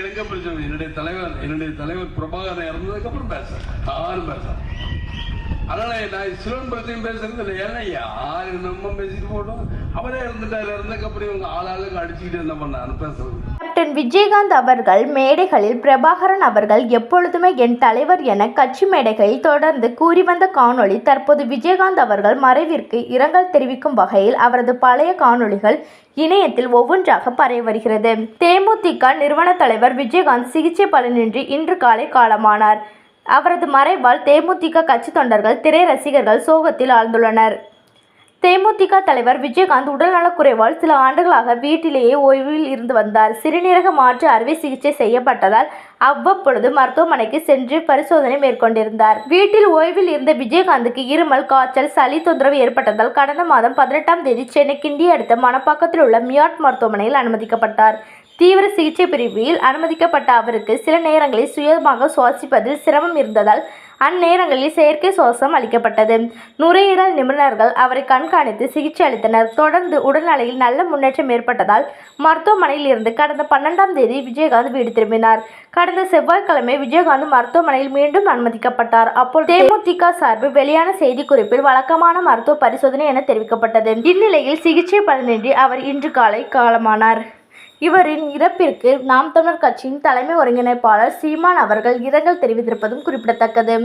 பிரச்சனை என்னுடைய தலைவர் என்னுடைய தலைவர் பிரபாகரன் இறந்ததுக்கு அப்புறம் பேசுறேன் யாரும் பேச அதனால நான் சிவன் பிரச்சனை பேசுறது இல்லை ஏன்னா யாரு நம்ம பேசிட்டு போட்டோம் அவரே இருந்துட்டாரு. இருந்ததுக்கு அப்புறம் இவங்க ஆளாளுக்கு அடிச்சுக்கிட்டு என்ன பண்ணாரு பேசுறது. கேப்டன் விஜயகாந்த் அவர்கள் மேடைகளில் பிரபாகரன் அவர்கள் எப்பொழுதுமே என் தலைவர் என கட்சி மேடைகளில் தொடர்ந்து கூறி வந்த காணொளி தற்போது விஜயகாந்த் அவர்கள் மறைவிற்கு இரங்கல் தெரிவிக்கும் வகையில் அவரது பழைய காணொளிகள் இணையத்தில் ஒவ்வொன்றாக பரவி வருகிறது. தேமுதிக நிறுவன தலைவர் விஜயகாந்த் சிகிச்சை பலனின்றி இன்று காலை காலமானார். அவரது மறைவால் தேமுதிக கட்சி தொண்டர்கள் திரை ரசிகர்கள் சோகத்தில் ஆழ்ந்துள்ளனர். தேமுதிக தலைவர் விஜயகாந்த் உடல்நலக்குறைவால் சில ஆண்டுகளாக வீட்டிலேயே ஓய்வில் இருந்து வந்தார். சிறுநீரக மாற்று அறுவை சிகிச்சை செய்யப்பட்டதால் அவ்வப்பொழுது மருத்துவமனைக்கு சென்று பரிசோதனை மேற்கொண்டிருந்தார். வீட்டில் ஓய்வில் இருந்த விஜயகாந்துக்கு இருமல் காய்ச்சல் சளி தொந்தரவு ஏற்பட்டதால் கடந்த மாதம் பதினெட்டாம் தேதி சென்னை கிண்டி அடுத்த மணப்பாக்கத்தில் உள்ள மியாட் மருத்துவமனையில் அனுமதிக்கப்பட்டார். தீவிர சிகிச்சை பிரிவில் அனுமதிக்கப்பட்ட அவருக்கு சில நேரங்களில் சுயமாக சுவாசிப்பதில் சிரமம் இருந்ததால் அந்நேரங்களில் செயற்கை சுவாசம் அளிக்கப்பட்டது. நுரையீரல் நிபுணர்கள் அவரை கண்காணித்து சிகிச்சை அளித்தனர். தொடர்ந்து உடல்நிலையில் நல்ல முன்னேற்றம் ஏற்பட்டதால் மருத்துவமனையில் இருந்து கடந்த பன்னெண்டாம் தேதி விஜயகாந்த் வீடு திரும்பினார். கடந்த செவ்வாய்க்கிழமை விஜயகாந்த் மருத்துவமனையில் மீண்டும் அனுமதிக்கப்பட்டார். அப்போது தேமுதிக சார்பில் வெளியான செய்திக்குறிப்பில் வழக்கமான மருத்துவ பரிசோதனை என தெரிவிக்கப்பட்டது. இந்நிலையில் சிகிச்சை பலனின்றி அவர் இன்று காலை காலமானார். இவரின் இறப்பிற்கு நாம் தமிழர் கட்சியின் தலைமை ஒருங்கிணைப்பாளர் சீமான் அவர்கள் இரங்கல் தெரிவித்திருப்பதும் குறிப்பிடத்தக்கது.